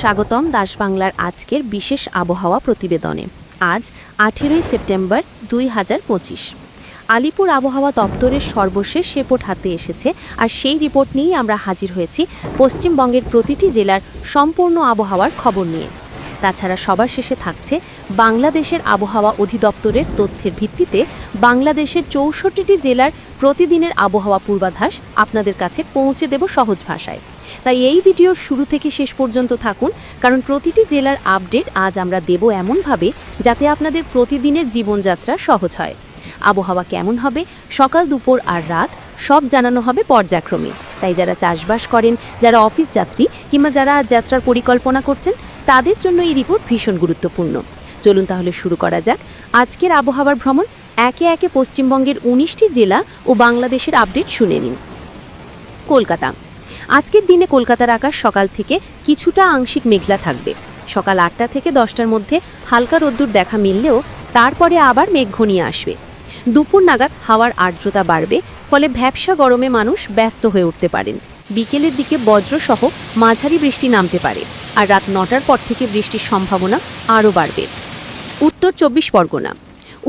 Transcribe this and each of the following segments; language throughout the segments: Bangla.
স্বাগতম দাস বাংলার আজকের বিশেষ আবহাওয়া প্রতিবেদনে। আজ আঠেরোই সেপ্টেম্বর দুই হাজার পঁচিশ। আলিপুর আবহাওয়া দপ্তরের সর্বশেষ রিপোর্ট হাতে এসেছে আর সেই রিপোর্ট নিয়েই আমরা হাজির হয়েছি পশ্চিমবঙ্গের প্রতিটি জেলার সম্পূর্ণ আবহাওয়ার খবর নিয়ে। তাছাড়া সবার শেষে থাকছে বাংলাদেশের আবহাওয়া অধিদপ্তরের তথ্যের ভিত্তিতে বাংলাদেশের চৌষট্টিটি জেলার প্রতিদিনের আবহাওয়া পূর্বাভাস আপনাদের কাছে পৌঁছে দেব সহজ ভাষায়। তাই এই ভিডিওর শুরু থেকে শেষ পর্যন্ত থাকুন, কারণ প্রতিটি জেলার আপডেট আজ আমরা দেব এমনভাবে যাতে আপনাদের প্রতিদিনের জীবনযাত্রা সহজ হয়। আবহাওয়া কেমন হবে? সকাল, দুপুর আর রাত সব জানানো হবে পর্যায়ক্রমে। তাই যারা চাষবাস করেন, যারা অফিস যাত্রী কিংবা যারা আজ যাত্রার পরিকল্পনা করছেন, তাদের জন্য এই রিপোর্ট ভীষণ গুরুত্বপূর্ণ। চলুন তাহলে শুরু করা যাক। আজকের আবহাওয়ার ভ্রমণ, একে একে পশ্চিমবঙ্গের উনিশটি জেলা ও বাংলাদেশের আপডেট শুনে নিন। কলকাতা আজকের দিনে কলকাতার আকাশ সকাল থেকে কিছুটা আংশিক মেঘলা থাকবে। সকাল আটটা থেকে দশটার মধ্যে হালকা রোদ্দুর দেখা মিললেও তারপরে আবার মেঘ ঘনিয়ে আসবে। দুপুর নাগাদ হাওয়ার আর্দ্রতা বাড়বে, ফলে ভ্যাবসা গরমে মানুষ ব্যস্ত হয়ে উঠতে পারেন। বিকেলের দিকে বজ্রসহ মাঝারি বৃষ্টি নামতে পারে আর রাত নটার পর থেকে বৃষ্টির সম্ভাবনা আরও বাড়বে। উত্তর চব্বিশ পরগনা।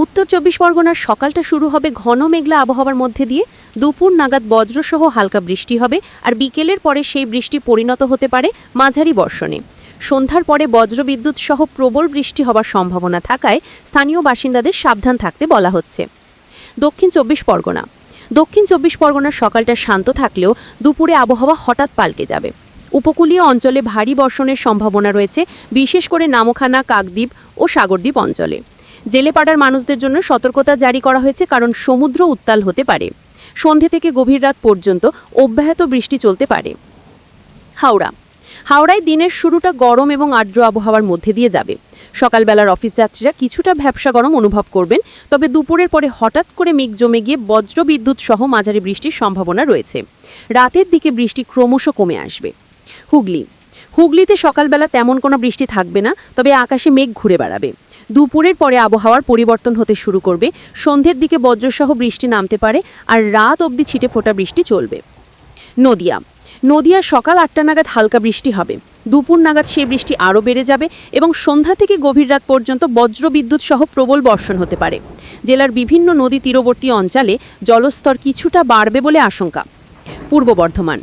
উত্তর চব্বিশ পরগনার সকালটা শুরু হবে ঘন মেঘলা আবহাওয়ার মধ্যে দিয়ে দুপুর নাগাদ বজ্রসহ হালকা বৃষ্টি হবে আর বিকেলের পরে সেই বৃষ্টি পরিণত হতে পারে মাঝারি বর্ষণে। সন্ধ্যার পরে বজ্রবিদ্যুৎ সহ প্রবল বৃষ্টি হওয়ার সম্ভাবনা থাকায় স্থানীয় বাসিন্দাদের সাবধান থাকতে বলা হচ্ছে। দক্ষিণ চব্বিশ পরগনা। দক্ষিণ চব্বিশ পরগনার সকালটা শান্ত থাকলেও দুপুরে আবহাওয়া হঠাৎ পাল্টে যাবে। উপকূলীয় অঞ্চলে ভারী বর্ষণের সম্ভাবনা রয়েছে, বিশেষ করে নামখানা, কাকদ্বীপ ও সাগরদ্বীপ অঞ্চলে। জেলেপাড়ার মানুষদের জন্য সতর্কতা জারি করা হয়েছে কারণ সমুদ্র উত্তাল হতে পারে। সন্ধে থেকে গভীর রাত পর্যন্ত অব্যাহত বৃষ্টি চলতে পারে। হাওড়া। হাওড়ায় দিনের শুরুটা গরম এবং আর্দ্র আবহাওয়ার মধ্যে দিয়ে যাবে। সকালবেলার অফিস যাত্রীরা কিছুটা ভ্যাবসা গরম অনুভব করবেন, তবে দুপুরের পরে হঠাৎ করে মেঘ জমে গিয়ে বজ্র বিদ্যুৎ সহ মাঝারি বৃষ্টির সম্ভাবনা রয়েছে। রাতের দিকে বৃষ্টি ক্রমশ কমে আসবে। হুগলি। হুগলিতে সকালবেলা তেমন কোনো বৃষ্টি থাকবে না, তবে আকাশে মেঘ ঘুরে বেড়াবে। দুপুরের পরে আবহাওয়ার পরিবর্তন হতে শুরু করবে। সন্ধ্যের দিকে বজ্রসহ বৃষ্টি নামতে পারে আর রাত অবধি ছিটে ফোটা বৃষ্টি চলবে। নদিয়া। নদিয়া সকাল আটটা নাগাদ হালকা বৃষ্টি হবে। দুপুর নাগাদ সেই বৃষ্টি আরও বেড়ে যাবে এবং সন্ধ্যা থেকে গভীর রাত পর্যন্ত বজ্র বিদ্যুৎ সহ প্রবল বর্ষণ হতে পারে। জেলার বিভিন্ন নদী তীরবর্তী অঞ্চলে জলস্তর কিছুটা বাড়বে বলে আশঙ্কা। পূর্ব বর্ধমান।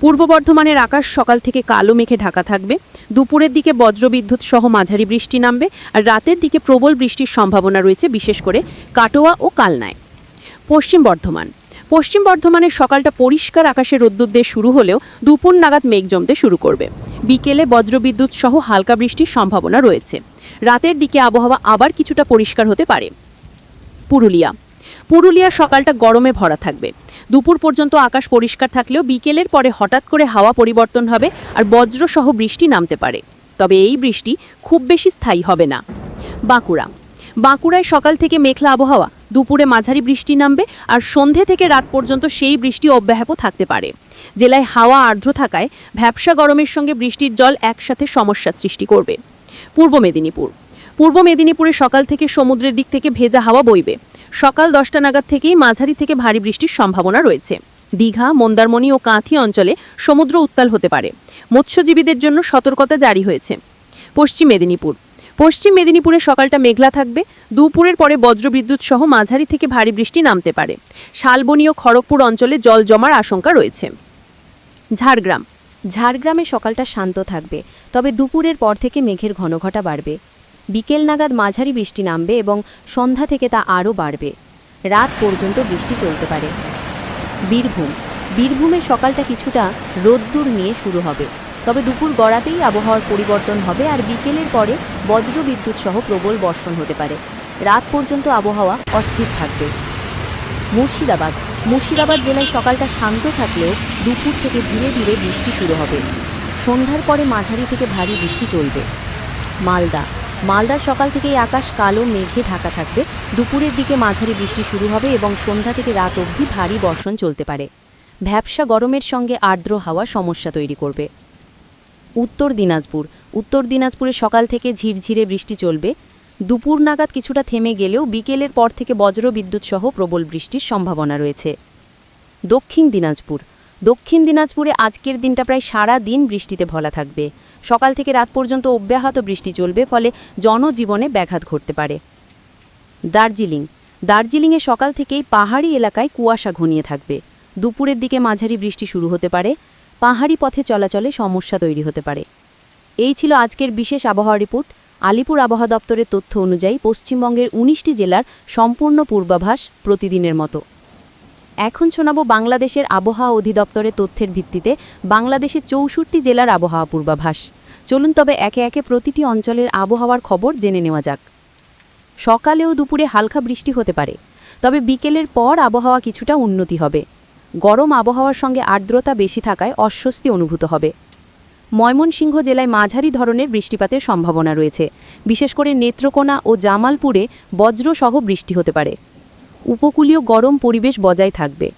পূর্ব বর্ধমানের আকাশ সকাল থেকে কালো মেঘে ঢাকা থাকবে। দুপুরের দিকে বজ্রবিদ্যুৎ সহ মাঝারি বৃষ্টি নামবে, আর রাতের দিকে প্রবল বৃষ্টির সম্ভাবনা রয়েছে, বিশেষ করে কাটোয়া ও কালনায়। পশ্চিম বর্ধমান। পশ্চিম বর্ধমানের সকালটা পরিষ্কার আকাশে রোদ্দুর দিয়ে শুরু হলেও দুপুর নাগাদ মেঘ জমতে শুরু করবে। বিকেলে বজ্রবিদ্যুৎ সহ হালকা বৃষ্টির সম্ভাবনা রয়েছে। রাতের দিকে আবহাওয়া আবার কিছুটা পরিষ্কার হতে পারে। পুরুলিয়া। পুরুলিয়ার সকালটা গরমে ভরা থাকবে। দুপুর পর্যন্ত আকাশ পরিষ্কার থাকলেও বিকেলের পরে হঠাৎ করে হাওয়া পরিবর্তন হবে আর বজ্রসহ বৃষ্টি নামতে পারে। তবে এই বৃষ্টি খুব বেশি স্থায়ী হবে না। বাঁকুড়া। বাঁকুড়ায় সকাল থেকে মেঘলা আবহাওয়া, দুপুরে মাঝারি বৃষ্টি নামবে আর সন্ধে থেকে রাত পর্যন্ত সেই বৃষ্টি অব্যাহত থাকতে পারে। জেলায় হাওয়া আর্দ্র থাকায় ভ্যাবসা গরমের সঙ্গে বৃষ্টির জল একসাথে সমস্যা সৃষ্টি করবে। পূর্ব মেদিনীপুর। পূর্ব মেদিনীপুরে সকাল থেকে সমুদ্রের দিক থেকে ভেজা হাওয়া বইবে। সকাল দশটা নাগাদ থেকেই মাঝারি থেকে ভারী বৃষ্টির সম্ভাবনা রয়েছে। দীঘা, মন্দারমণি ও কাঁথি অঞ্চলে সমুদ্র উত্তাল হতে পারে। মৎস্যজীবীদের জন্য সতর্কতা জারি হয়েছে। পশ্চিম মেদিনীপুর। পশ্চিম মেদিনীপুরে সকালটা মেঘলা থাকবে। দুপুরের পরে বজ্রবিদ্যুৎ সহ মাঝারি থেকে ভারী বৃষ্টি নামতে পারে। শালবনী ও খড়গপুর অঞ্চলে জল জমার আশঙ্কা রয়েছে। ঝাড়গ্রাম। ঝাড়গ্রামে সকালটা শান্ত থাকবে, তবে দুপুরের পর থেকে মেঘের ঘনঘটা বাড়বে। বিকেল নাগাদ মাঝারি বৃষ্টি নামবে এবং সন্ধ্যা থেকে তা আরও বাড়বে। রাত পর্যন্ত বৃষ্টি চলতে পারে। বীরভূম। বীরভূমের সকালটা কিছুটা রোদ্দুর নিয়ে শুরু হবে। তবে দুপুর গড়াতেই আবহাওয়ার পরিবর্তন হবে আর বিকেলের পরে বজ্রবিদ্যুৎ সহ প্রবল বর্ষণ হতে পারে। রাত পর্যন্ত আবহাওয়া অস্থির থাকবে। মুর্শিদাবাদ। মুর্শিদাবাদ জেলায় সকালটা শান্ত থাকলেও দুপুর থেকে ধীরে ধীরে বৃষ্টি শুরু হবে। সন্ধ্যার পরে মাঝারি থেকে ভারী বৃষ্টি চলবে। মালদা। মালদার সকাল থেকেই আকাশ কালো, মেঘে ঢাকা থাকবে। দুপুরের দিকে মাঝারি বৃষ্টি শুরু হবে এবং সন্ধ্যা থেকে রাত অবধি ভারী বর্ষণ চলতে পারে। ভ্যাবসা গরমের সঙ্গে আর্দ্র হাওয়া সমস্যা তৈরি করবে। উত্তর দিনাজপুর। উত্তর দিনাজপুরে সকাল থেকে ঝিরঝিরে বৃষ্টি চলবে। দুপুর নাগাদ কিছুটা থেমে গেলেও বিকেলের পর থেকে বজ্র বিদ্যুৎ সহ প্রবল বৃষ্টির সম্ভাবনা রয়েছে। দক্ষিণ দিনাজপুর। দক্ষিণ দিনাজপুরে আজকের দিনটা প্রায় সারা দিন বৃষ্টিতে ভলা থাকবে। সকাল থেকে রাত পর্যন্ত অব্যাহত বৃষ্টি চলবে, ফলে জনজীবনে ব্যাঘাত ঘটতে পারে। দার্জিলিং। দার্জিলিংয়ে সকাল থেকেই পাহাড়ি এলাকায় কুয়াশা ঘনিয়ে থাকবে। দুপুরের দিকে মাঝারি বৃষ্টি শুরু হতে পারে। পাহাড়ি পথে চলাচলে সমস্যা তৈরি হতে পারে। এই ছিল আজকের বিশেষ আবহাওয়া রিপোর্ট। আলিপুর আবহাওয়া দপ্তরের তথ্য অনুযায়ী পশ্চিমবঙ্গের উনিশটি জেলার সম্পূর্ণ পূর্বাভাস প্রতিদিনের মতো। এখন শোনাব বাংলাদেশের আবহাওয়া অধিদপ্তরের তথ্যের ভিত্তিতে বাংলাদেশের চৌষট্টি জেলার আবহাওয়া পূর্বাভাস। চলুন তবে একে একে প্রতিটি অঞ্চলের আবহাওয়ার খবর জেনে নেওয়া যাক। সকালে ও দুপুরে হালকা বৃষ্টি হতে পারে, তবে বিকেলের পর আবহাওয়া কিছুটা উন্নতি হবে। গরম আবহাওয়ার সঙ্গে আর্দ্রতা বেশি থাকায় অস্বস্তি অনুভূত হবে। ময়মনসিংহ জেলায় মাঝারি ধরনের বৃষ্টিপাতের সম্ভাবনা রয়েছে। বিশেষ করে নেত্রকোনা ও জামালপুরে বজ্রসহ বৃষ্টি হতে পারে। উপকূলীয় গরম পরিবেশ বজায় থাকবে।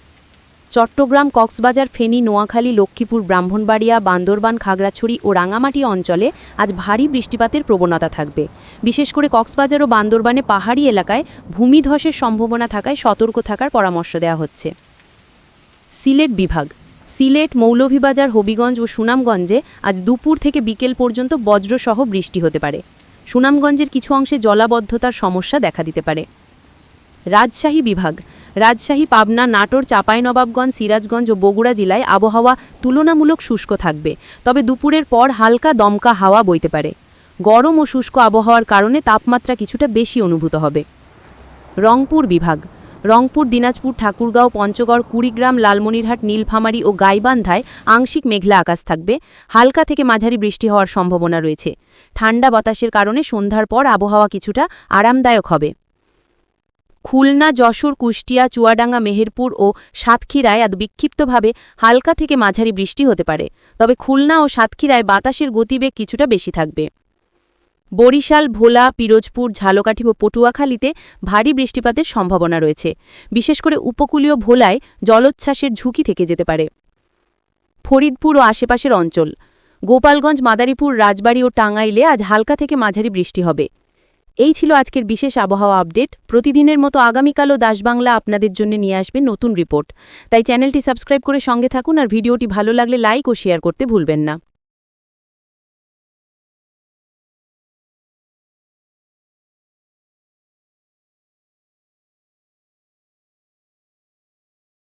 চট্টগ্রাম, কক্সবাজার, ফেনী, নোয়াখালী, লক্ষ্মীপুর, ব্রাহ্মণবাড়িয়া, বান্দরবান, খাগড়াছড়ি ও রাঙামাটি অঞ্চলে আজ ভারী বৃষ্টিপাতের প্রবণতা থাকবে। বিশেষ করে কক্সবাজার ও বান্দরবানে পাহাড়ি এলাকায় ভূমিধসের সম্ভাবনা থাকায় সতর্ক থাকার পরামর্শ দেওয়া হচ্ছে। সিলেট বিভাগ। সিলেট, মৌলভীবাজার, হবিগঞ্জ ও সুনামগঞ্জে আজ দুপুর থেকে বিকেল পর্যন্ত বজ্রসহ বৃষ্টি হতে পারে। সুনামগঞ্জের কিছু অংশে জলাবদ্ধতার সমস্যা দেখা দিতে পারে। রাজশাহী বিভাগ। রাজশাহী, পাবনা, নাটোর, চাঁপাইনবাবগঞ্জ, সিরাজগঞ্জ ও বগুড়া জেলায় আবহাওয়া তুলনামূলক শুষ্ক থাকবে। তবে দুপুরের পর হালকা দমকা হাওয়া বইতে পারে। গরম ও শুষ্ক আবহাওয়ার কারণে তাপমাত্রা কিছুটা বেশি অনুভূত হবে। রংপুর বিভাগ। রংপুর, দিনাজপুর, ঠাকুরগাঁও, পঞ্চগড়, কুড়িগ্রাম, লালমনিরহাট, নীলফামারী ও গাইবান্ধায় আংশিক মেঘলা আকাশ থাকবে। হালকা থেকে মাঝারি বৃষ্টি হওয়ার সম্ভাবনা রয়েছে। ঠান্ডা বাতাসের কারণে সন্ধ্যার পর আবহাওয়া কিছুটা আরামদায়ক হবে। খুলনা, যশোর, কুষ্টিয়া, চুয়াডাঙ্গা, মেহেরপুর ও সাতক্ষীরায় আজ বিক্ষিপ্তভাবে হালকা থেকে মাঝারি বৃষ্টি হতে পারে। তবে খুলনা ও সাতক্ষীরায় বাতাসের গতিবেগ কিছুটা বেশি থাকবে। বরিশাল, ভোলা, পিরোজপুর, ঝালকাঠি ও পটুয়াখালীতে ভারী বৃষ্টিপাতের সম্ভাবনা রয়েছে। বিশেষ করে উপকূলীয় ভোলায় জলোচ্ছ্বাসের ঝুঁকি থেকে যেতে পারে। ফরিদপুর ও আশেপাশের অঞ্চল। গোপালগঞ্জ, মাদারীপুর, রাজবাড়ী ও টাঙ্গাইলে আজ হালকা থেকে মাঝারি বৃষ্টি হবে। এই ছিল আজকের বিশেষ আবহাওয়া আপডেট। প্রতিদিনের মতো আগামীকালও দাসবাংলা আপনাদের জন্য নিয়ে আসবে নতুন রিপোর্ট। তাই চ্যানেলটি সাবস্ক্রাইব করে সঙ্গে থাকুন আর ভিডিওটি ভালো লাগলে লাইক ও শেয়ার করতে ভুলবেন না।